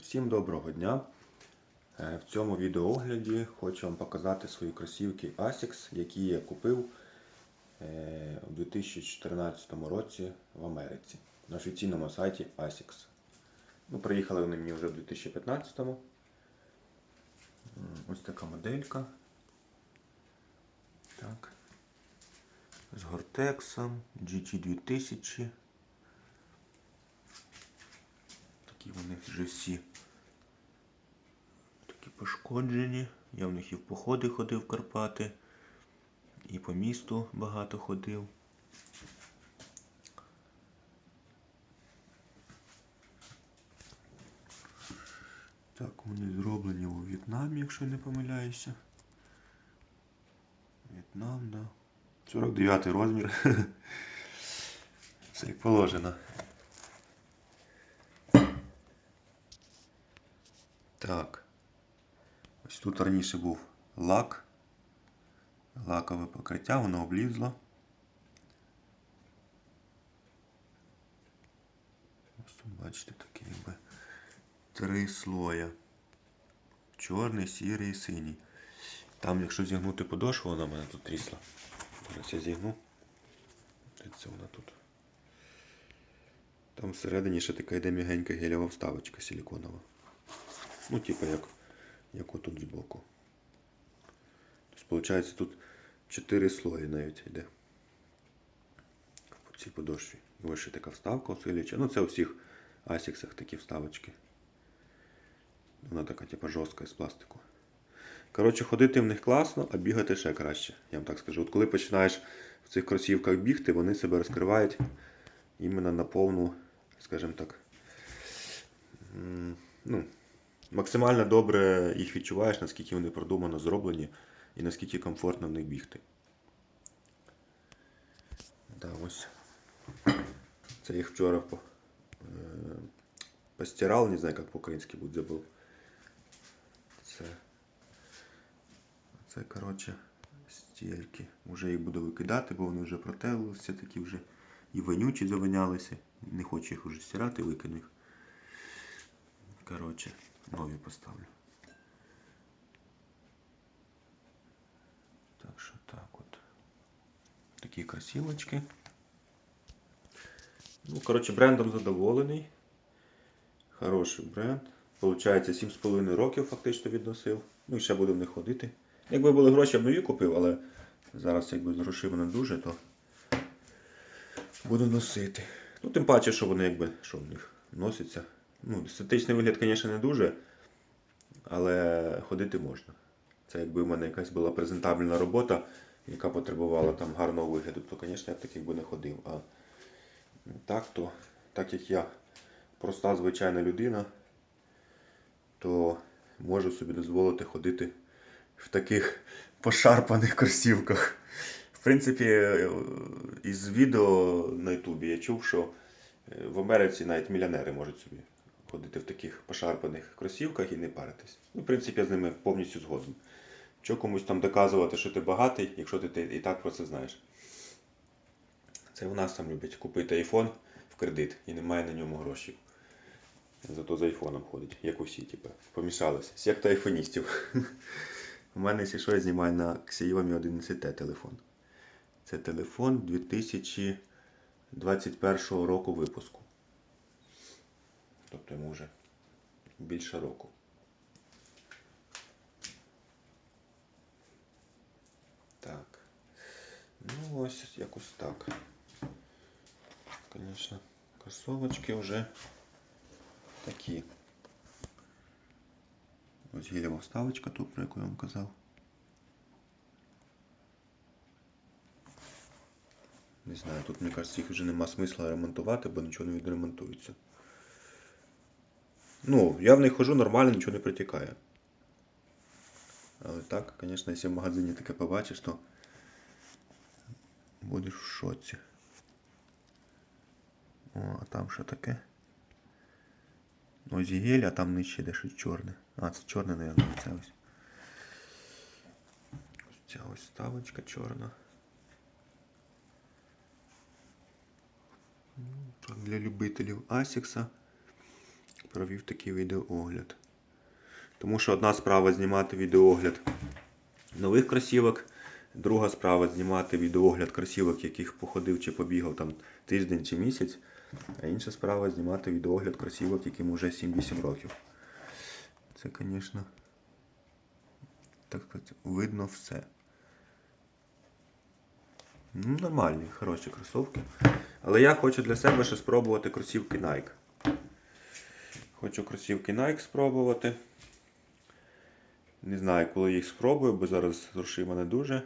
Всім доброго дня! Е, В цьому відеоогляді хочу вам показати свої кросівки Asics, які я купив е, у 2014 році в Америці на офіційному сайті Asics. Ну, приїхали вони мені вже в 2015. М, Ось така моделька. Так. З Гортексом GT2000. Такі вони вже всі такі пошкоджені. Я в них і в походи ходив в Карпати, і по місту багато ходив. Так, вони зроблені у В'єтнамі, якщо не помиляюся. В'єтнам, да. 49 розмір. Все як положено. Так. Ось тут раніше був лак. Лакове покриття, воно облізло. Ось тут бачите такі якби три слоя. Чорний, сірий і синій. Там, якщо зігнути подошву, вона в мене тут трісла. Зараз я зігну. Це вона тут. Там всередині ще така йде м'ягенька гелєва вставочка силіконова. Ну, типу як, як отут збоку. Тобто, виходить, тут 4 слої навіть йде. По цій подошві. І ось ще така вставка усилююча. Ну, це у всіх асіксах такі вставочки. Вона така, типу, жорстка з пластику. Коротше, ходити в них класно, а бігати ще краще. Я вам так скажу. От коли починаєш в цих кросівках бігти, вони себе розкривають іменно на повну, скажімо так. Ну, максимально добре їх відчуваєш, наскільки вони продумано зроблені і наскільки комфортно в них бігти. Да, ось. Це їх вчора по, е, постирав, не знаю, як по-українськи буде забув. Це, це, коротше, стільки. Уже їх буду викидати, бо вони вже протерлися, такі вже і вонючі завинялися. Не хочу їх уже стирати, викину їх. Коротше, нові поставлю. Так що так от. Такі красивочки. Ну, коротше, брендом задоволений. Хороший бренд. Получається 7,5 років фактично відносив. Ну і ще буду в них ходити. Якби були гроші, я б нові купив, але зараз якби з грошима не дуже, то буду носити. Ну, тим паче, що вони якби що в них носяться. Ну, естетичний вигляд, звісно, не дуже, але ходити можна. Це якби в мене якась була презентабельна робота, яка потребувала там гарного вигляду, то, звісно, я б таких би не ходив. А так, то, так як я проста звичайна людина, то можу собі дозволити ходити в таких пошарпаних кросівках. В принципі, із відео на Ютубі я чув, що е, в Америці навіть мільйонери можуть собі ходити в таких пошарпаних кросівках і не паритись. Ну, в принципі, я з ними повністю згоден. Що комусь там доказувати, що ти багатий, якщо ти, і так про це знаєш. Це у нас там люблять купити айфон в кредит і немає на ньому грошей. Зато з айфоном ходить, як усі, типу, помішалися. Секта айфоністів. У мене, якщо що, я знімаю на Xiaomi 11T телефон. Це телефон 2021 року випуску. Тобто йому вже більше року. Так. Ну, ось якось так. Звісно, кросовочки вже такі. Ось гілєва вставочка тут, про яку я вам казав. Не знаю, тут, мені кажется, їх вже нема смисла ремонтувати, бо нічого не відремонтується. Ну, я в них хожу нормально, нічого не притікає. Але так, звісно, якщо в магазині таке побачиш, то будеш в шоці. О, а там що таке? Ось гель, а там нижче де щось чорне. А, це чорне, мабуть, це ось. Ось ця ось ставочка чорна. Ну, так, Для любителів Асікса. Провів такий відеоогляд. Тому що одна справа знімати відеоогляд нових кросівок, друга справа знімати відеоогляд кросівок, яких походив чи побігав там тиждень чи місяць, а інша справа знімати відеоогляд кросівок, яким уже 7-8 років. Це, звісно, так сказати, видно все. Ну, нормальні, хороші кросівки. Але я хочу для себе ще спробувати кросівки Nike. Хочу кросівки Nike спробувати. Не знаю, коли їх спробую, бо зараз грошима не дуже.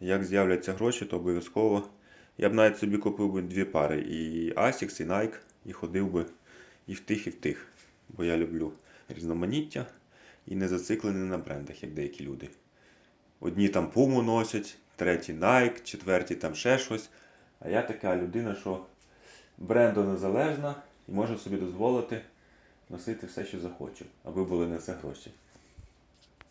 Як з'являться гроші, то обов'язково. Я б навіть собі купив би дві пари. І Asics, і Nike, і ходив би і в тих, і в тих. Бо я люблю різноманіття і не зациклений на брендах, як деякі люди. Одні там Puma носять, треті Nike, четверті там ще щось. А я така людина, що брендонезалежна і можу собі дозволити носити все, що захочу, аби були на це гроші.